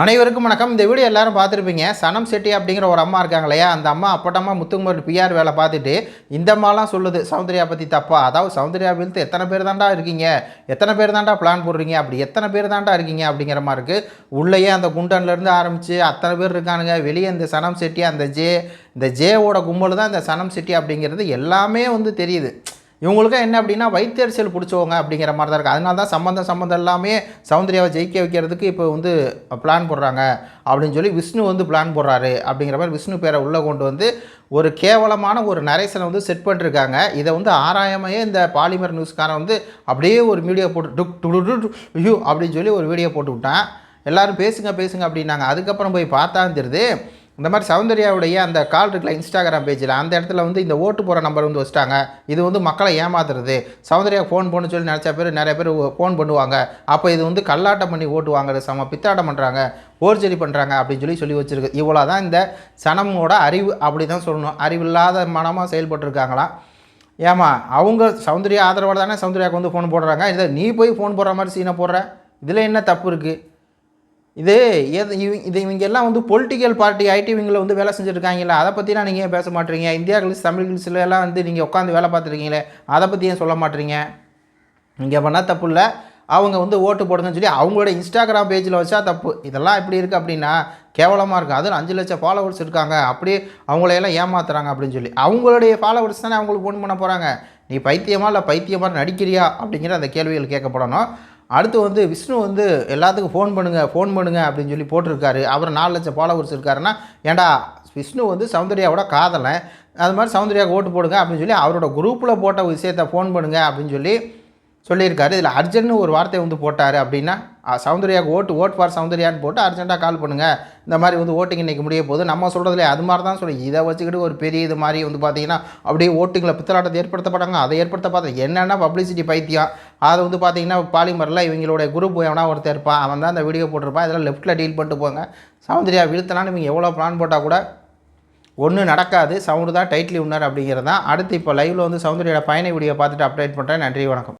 அனைவருக்கும் வணக்கம். இந்த வீடியோ எல்லாரும் பார்த்துருப்பீங்க. சனம் செட்டி அப்படிங்கிற ஒரு அம்மா இருக்காங்க இல்லையா? அந்த அம்மா அப்பட்டம்மா முத்துக்குமார் பிஆர் வேலை பார்த்துட்டு இந்த அம்மாலாம் சொல்லுது சௌந்தர்யா பற்றி தப்பா? அதாவது சௌந்தர்யா வீழ்த்து எத்தனை பேர் தாண்டா இருக்கீங்க? எத்தனை பேர் தாண்டா பிளான் போடுறீங்க? அப்படி எத்தனை பேர் தாண்டா இருக்கீங்க? அப்படிங்கிற மாதிரி இருக்குது உள்ளேயே அந்த குண்டன்லேருந்து ஆரம்பித்து அத்தனை பேர் இருக்கானுங்க. வெளியே இந்த சனம் செட்டி அந்த ஜே இந்த ஜேவோட கும்பல் தான் இந்த சனம் செட்டி அப்படிங்கிறது எல்லாமே வந்து தெரியுது. இவங்களுக்கு என்ன அப்படின்னா வைத்தியரசியல் பிடிச்சவங்க அப்படிங்கிற மாதிரி தான் இருக்குது. அதனால தான் சம்மந்தம் சம்மந்தம் எல்லாமே சௌந்தர்யாவை ஜெயிக்க வைக்கிறதுக்கு இப்போ வந்து பிளான் போடுறாங்க. அப்படின்னு சொல்லி விஷ்ணு வந்து பிளான் போடுறாரு அப்படிங்கிற மாதிரி விஷ்ணு பேரை உள்ளே கொண்டு வந்து ஒரு கேவலமான ஒரு நரேசனை வந்து செட் பண்ணிருக்காங்க. இதை வந்து ஆராயமையே இந்த பாலிமர் நியூஸ்காரன் வந்து அப்படியே ஒரு வீடியோ போட்டு டுக் டு டு ஐயோ அப்படின்னு சொல்லி ஒரு வீடியோ போட்டு விட்டான். எல்லோரும் பேசுங்க பேசுங்க அப்படின்னாங்க. அதுக்கப்புறம் போய் பார்த்தா தெரியுது இந்த மாதிரி சௌந்தர்யாவுடைய அந்த கால் இருக்குல்ல இன்ஸ்டாகிராம் பேஜில் அந்த இடத்துல வந்து இந்த ஓட்டு போகிற நம்பர் வந்து வச்சிட்டாங்க. இது வந்து மக்களை ஏமாத்துறது. சௌந்தர்யா ஃபோன் பண்ணு சொல்லி நினச்ச பேர் நிறைய பேர் ஃபோன் பண்ணுவாங்க. அப்போ இது வந்து கல்லாட்டம் பண்ணி ஓட்டு வாங்குறது சம பித்தாட்டம் பண்ணுறாங்க ஓர்ஜரி பண்ணுறாங்க அப்படின்னு சொல்லி சொல்லி வச்சுருக்கு. இவ்வளோ தான் இந்த சனமோட அறிவு அப்படி தான் சொல்லணும் அறிவில்லாத மனமாக செயல்பட்டுருக்காங்களாம் ஏமா அவங்க சௌந்தர்யா ஆதரவாக தானே சௌந்தர்யாவுக்கு வந்து ஃபோன் போடுறாங்க. இதை நீ போய் ஃபோன் போடுற மாதிரி சீனை போடுற? இதில் என்ன தப்பு இருக்குது இது எது இது இவங்க எல்லாம் வந்து பொலிட்டிக்கல் பார்ட்டி ஐடி இவங்கள வந்து வேலை செஞ்சுருக்காங்களே அதை பற்றிலாம் நீங்கள் ஏன் பேச மாட்டீங்க? இந்தியா கிளிஸ் தமிழ் கிளிஸில் எல்லாம் வந்து நீங்கள் உட்காந்து வேலை பார்த்துருக்கீங்களே அதை பற்றி ஏன் சொல்ல மாட்டீங்க? இங்கே பண்ணால் தப்பு இல்லை. அவங்க வந்து ஓட்டு போடுங்கன்னு சொல்லி அவங்களோட இன்ஸ்டாகிராம் பேஜில் வச்சா தப்பு. இதெல்லாம் எப்படி இருக்குது அப்படின்னா கேவலமாக இருக்குது அதில் அஞ்சு லட்சம் ஃபாலோவர்ஸ் இருக்காங்க. அப்படியே அவங்களையெல்லாம் ஏமாத்துறாங்க அப்படின்னு சொல்லி. அவங்களுடைய ஃபாலோவர்ஸ் தானே அவங்களுக்கு ஃபோன் பண்ண போகிறாங்க நீ பைத்தியமாக இல்லை பைத்தியமாக நடிக்கிறியா அப்படிங்கிற அந்த கேள்விகள் கேட்கப்படணும். அடுத்து வந்து விஷ்ணு வந்து எல்லாத்துக்கும் ஃபோன் பண்ணுங்கள் ஃபோன் பண்ணுங்கள் அப்படின்னு சொல்லி போட்டிருக்காரு. அவர் நாலு லட்சம் ஃபாலோவர்ஸ் இருக்காருன்னா ஏன்டா விஷ்ணு வந்து சௌந்தர்யாவோட காதலன் அது மாதிரி சௌந்தர்யாவுக்கு ஓட்டு போடுங்க அப்படின்னு சொல்லி அவரோட குரூப்பில் போட்ட விஷயத்தை ஃபோன் பண்ணுங்கள் அப்படின்னு சொல்லி சொல்லியிருக்காரு. இதில் அர்ஜென்ட்னு ஒரு வார்த்தை வந்து போட்டார் அப்படின்னா சௌந்தர்யாவுக்கு ஓட்டு ஓட் ஃபார் சௌந்தர்யான்னு போட்டு அர்ஜென்ட்டாக கால் பண்ணுங்கள் இந்த மாதிரி வந்து ஓட்டிங் இன்றைக்கி முடிய போகுது. நம்ம சொல்கிறதுல அது மாதிரி தான் சொல்லி இதை வச்சுக்கிட்டு ஒரு பெரிய இது மாதிரி வந்து பார்த்தீங்கன்னா அப்படியே ஓட்டுங்களை பித்தலாட்டத்தை ஏற்படுத்தப்பட்டாங்க. அதை ஏற்படுத்த பார்த்தா என்னென்னா பப்ளிசிட்டி பைத்தியம்? அதை வந்து பார்த்தீங்கன்னா பாலிமரில் இவங்களோட குரூப் எவனா ஒருத்தர் இருப்பான் அவன் தான் அந்த வீடியோ போட்டிருப்பான். இதெல்லாம் லெஃப்ட்டில் டீல் பண்ணிட்டு போங்க. சௌந்தர்யா வீழ்த்தலான்னு இவங்க எவ்வளோ பிளான் போட்டால் கூட ஒன்றும் நடக்காது. சவுண்டு தான் டைட்லி உன்னர் அப்படிங்கிறது தான். அடுத்து இப்போ லைவில் வந்து சௌந்தர்யோட பயண வீடியோ பார்த்துட்டு அப்டேட் பண்ணுறேன் நன்றி வணக்கம்.